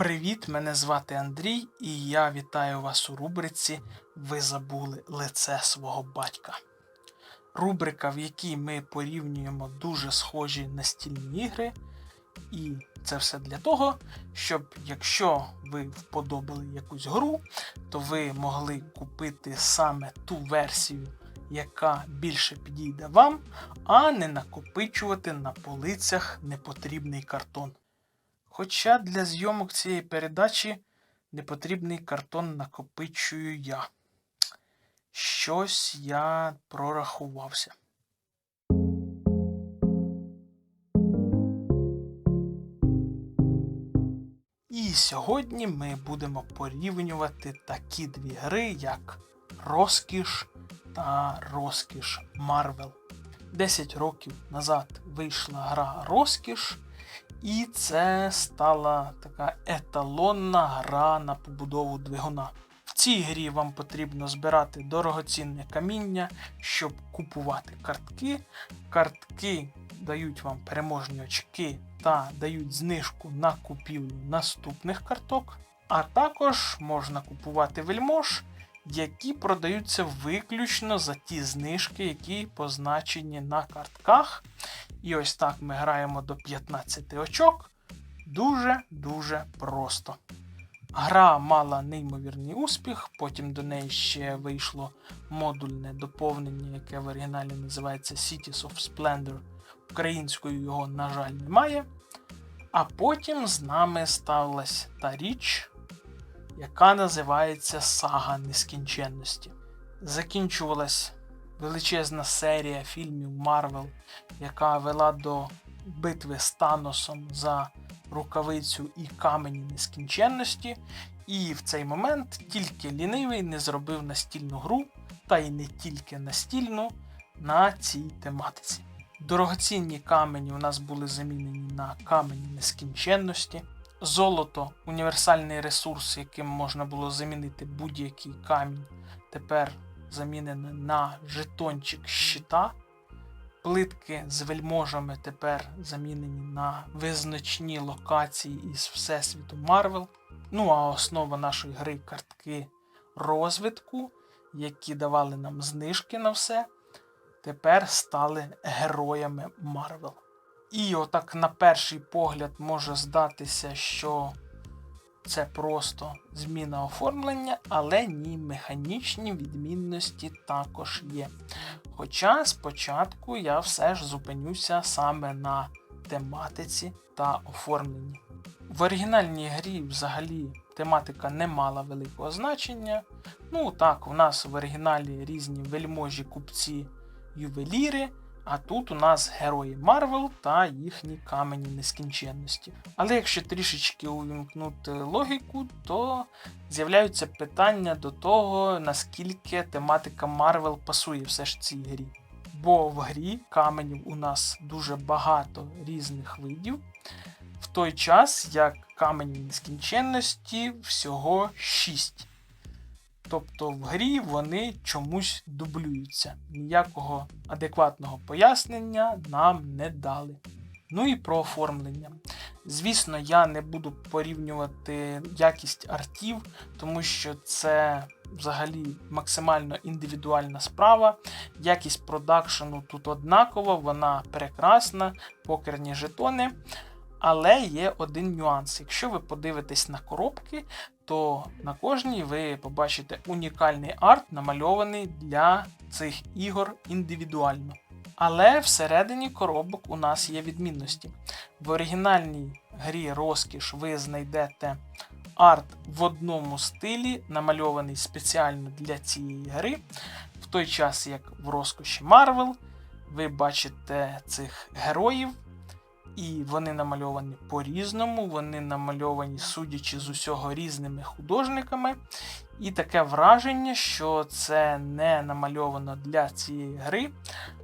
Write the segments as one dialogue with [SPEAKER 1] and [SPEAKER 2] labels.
[SPEAKER 1] Привіт, мене звати Андрій, і я вітаю вас у рубриці Ви забули лице свого батька. Рубрика, в якій ми порівнюємо дуже схожі настільні ігри. І це все для того, щоб якщо ви вподобали якусь гру, то ви могли купити саме ту версію, яка більше підійде вам, а не накопичувати на полицях непотрібний картон. Хоча для зйомок цієї передачі непотрібний картон накопичую я. Щось я прорахувався. І сьогодні ми будемо порівнювати такі дві гри, як Розкіш та Розкіш Марвел. 10 років назад вийшла гра Розкіш, і це стала така еталонна гра на побудову двигуна. В цій грі вам потрібно збирати дорогоцінне каміння, щоб купувати картки. Картки дають вам переможні очки та дають знижку на купівлю наступних карток. А також можна купувати вельмож, які продаються виключно за ті знижки, які позначені на картках. І ось так ми граємо до 15 очок. Дуже-дуже просто. Гра мала неймовірний успіх, потім до неї ще вийшло модульне доповнення, яке в оригіналі називається Cities of Splendor. Українською його, на жаль, немає. А потім з нами сталася та річ, яка називається Сага Нескінченності. Закінчувалась величезна серія фільмів Марвел, яка вела до битви з Таносом за рукавицю і камені нескінченності. І в цей момент тільки лінивий не зробив настільну гру, та й не тільки настільну на цій тематиці. Дорогоцінні камені у нас були замінені на камені нескінченності. Золото універсальний ресурс, яким можна було замінити будь-який камінь, тепер замінене на жетончик щита. Плитки з вельможами тепер замінені на визначні локації із Всесвіту Марвел. Ну а основа нашої гри картки розвитку, які давали нам знижки на все, тепер стали героями Марвел. І отак на перший погляд може здатися, що це просто зміна оформлення, але ні, механічні відмінності також є. Хоча спочатку я все ж зупинюся саме на тематиці та оформленні. В оригінальній грі взагалі тематика не мала великого значення. Ну так, у нас в оригіналі різні вельможі, купці, ювеліри. А тут у нас герої Марвел та їхні камені нескінченності. Але якщо трішечки увімкнути логіку, то з'являються питання до того, наскільки тематика Марвел пасує все ж цій грі. Бо в грі каменів у нас дуже багато різних видів, в той час як камені нескінченності всього 6. Тобто в грі вони чомусь дублюються. Ніякого адекватного пояснення нам не дали. Ну і про оформлення. Звісно, я не буду порівнювати якість артів, тому що це взагалі максимально індивідуальна справа. Якість продакшену тут однакова, вона прекрасна, покерні жетони. Але є один нюанс. Якщо ви подивитесь на коробки, то на кожній ви побачите унікальний арт, намальований для цих ігор індивідуально. Але всередині коробок у нас є відмінності. В оригінальній грі Розкіш ви знайдете арт в одному стилі, намальований спеціально для цієї гри. В той час, як в розкоші Марвел, ви бачите цих героїв. І вони намальовані по-різному, вони намальовані, судячи з усього, різними художниками. І таке враження, що це не намальовано для цієї гри,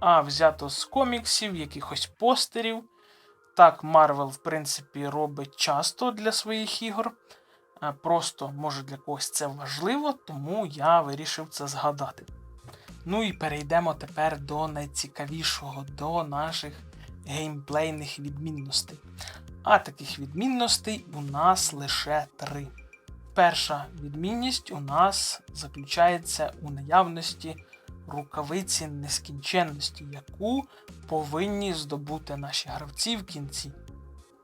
[SPEAKER 1] а взято з коміксів, якихось постерів. Так, Марвел, в принципі, робить часто для своїх ігор. Просто, може, для когось це важливо, тому я вирішив це згадати. Ну і перейдемо тепер до найцікавішого, до наших геймплейних відмінностей. А таких відмінностей у нас лише три. Перша відмінність у нас заключається у наявності рукавиці нескінченності, яку повинні здобути наші гравці в кінці.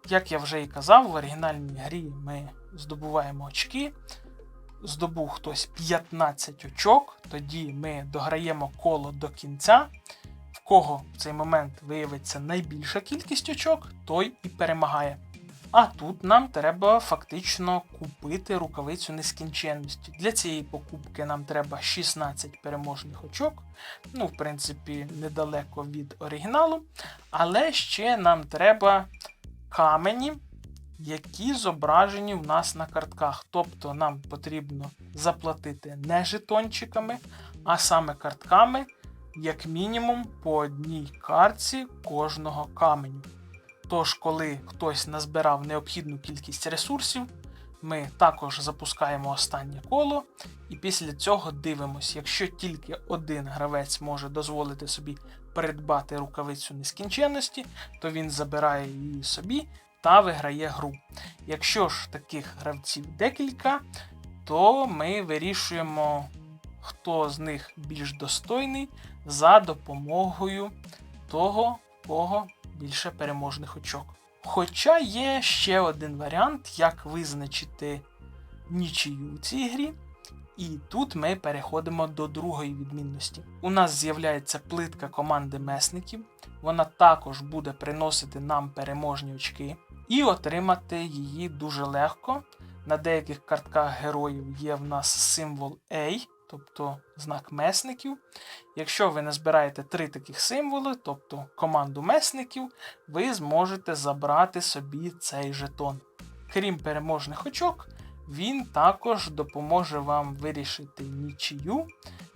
[SPEAKER 1] Як я вже і казав, в оригінальній грі ми здобуваємо очки. Здобув хтось 15 очок, тоді ми дограємо коло до кінця. Кого в цей момент виявиться найбільша кількість очок, той і перемагає. А тут нам треба фактично купити рукавицю нескінченності. Для цієї покупки нам треба 16 переможних очок. Ну, в принципі, недалеко від оригіналу. Але ще нам треба камені, які зображені в нас на картках. Тобто нам потрібно заплатити не жетончиками, а саме картками, як мінімум по одній картці кожного каменю. Тож, коли хтось назбирав необхідну кількість ресурсів, ми також запускаємо останнє коло, і після цього дивимося, якщо тільки один гравець може дозволити собі придбати рукавицю нескінченності, то він забирає її собі та виграє гру. Якщо ж таких гравців декілька, то ми вирішуємо, хто з них більш достойний за допомогою того, кого більше переможних очок. Хоча є ще один варіант, як визначити нічию у цій грі. І тут ми переходимо до другої відмінності. У нас з'являється плитка команди месників, вона також буде приносити нам переможні очки, і отримати її дуже легко. На деяких картках героїв є в нас символ A, тобто знак месників. Якщо ви не збираєте три таких символи, тобто команду месників, ви зможете забрати собі цей жетон. Крім переможних очок, він також допоможе вам вирішити нічию.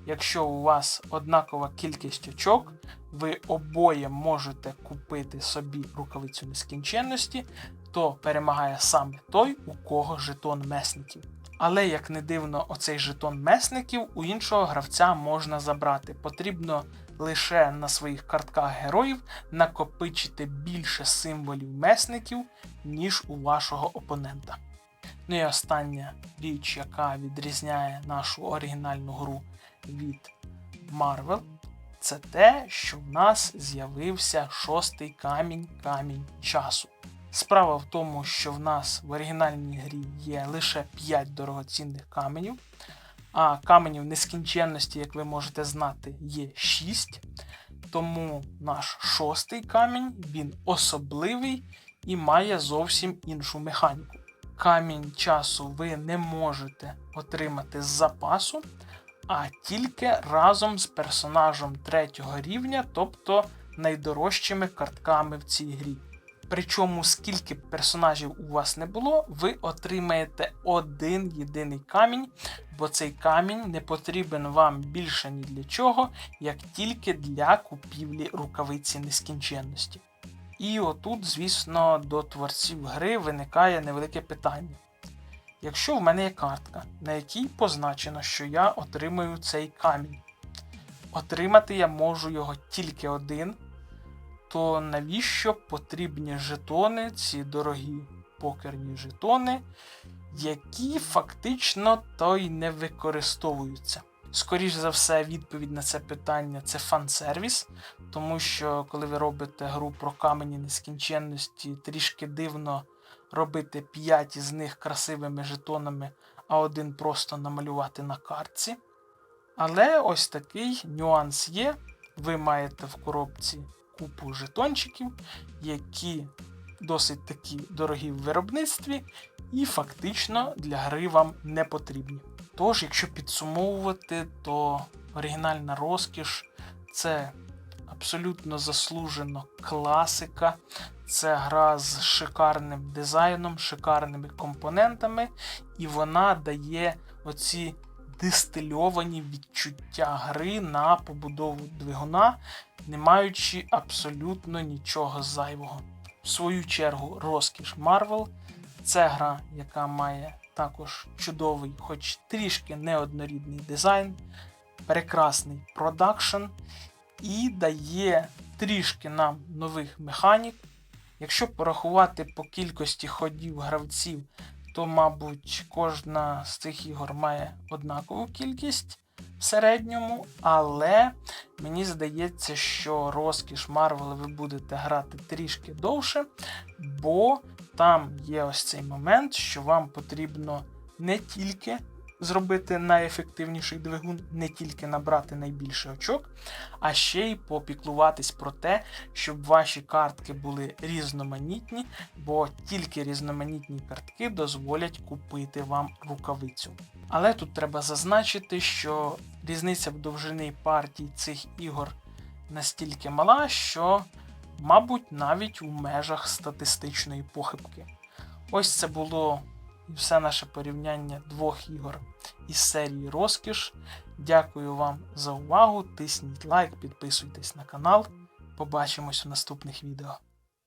[SPEAKER 1] Якщо у вас однакова кількість очок, ви обоє можете купити собі рукавицю нескінченності, то перемагає саме той, у кого жетон месників. Але, як не дивно, оцей жетон месників у іншого гравця можна забрати. Потрібно лише на своїх картках героїв накопичити більше символів месників, ніж у вашого опонента. Ну і остання річ, яка відрізняє нашу оригінальну гру від Marvel, це те, що в нас з'явився шостий камінь камінь часу. Справа в тому, що в нас в оригінальній грі є лише 5 дорогоцінних каменів, а каменів нескінченності, як ви можете знати, є 6. Тому наш шостий камінь він особливий і має зовсім іншу механіку. Камінь часу ви не можете отримати з запасу, а тільки разом з персонажем третього рівня, тобто найдорожчими картками в цій грі. Причому, скільки б персонажів у вас не було, ви отримаєте один єдиний камінь, бо цей камінь не потрібен вам більше ні для чого, як тільки для купівлі рукавиці нескінченності. І отут, звісно, до творців гри виникає невелике питання. Якщо в мене є картка, на якій позначено, що я отримую цей камінь, отримати я можу його тільки один то навіщо потрібні жетони, ці дорогі покерні жетони, які фактично то й не використовуються? Скоріше за все, відповідь на це питання це фан-сервіс, тому що коли ви робите гру про камені нескінченності, трішки дивно робити 5 із них красивими жетонами, а один просто намалювати на картці. Але ось такий нюанс є. Ви маєте в коробці купу жетончиків, які досить такі дорогі в виробництві, і фактично для гри вам не потрібні. Тож, якщо підсумовувати, то оригінальна розкіш це абсолютно заслужено класика. Це гра з шикарним дизайном, шикарними компонентами, і вона дає оці дистильовані відчуття гри на побудову двигуна, не маючи абсолютно нічого зайвого. В свою чергу, розкіш Marvel це гра, яка має також чудовий, хоч трішки неоднорідний дизайн, прекрасний продакшн і дає трішки нам нових механік, Якщо порахувати по кількості ходів гравців, то, мабуть, кожна з цих ігор має однакову кількість в середньому, але мені здається, що розкіш Марвел ви будете грати трішки довше, бо там є ось цей момент, що вам потрібно не тільки зробити найефективніший двигун, не тільки набрати найбільше очок, а ще й попіклуватись про те, щоб ваші картки були різноманітні, бо тільки різноманітні картки дозволять купити вам рукавицю. Але тут треба зазначити, що різниця в довжини партій цих ігор настільки мала, що, мабуть, навіть у межах статистичної похибки. Ось це було і все наше порівняння двох ігор із серії Розкіш. Дякую вам за увагу. Тисніть лайк, підписуйтесь на канал. Побачимось у наступних відео.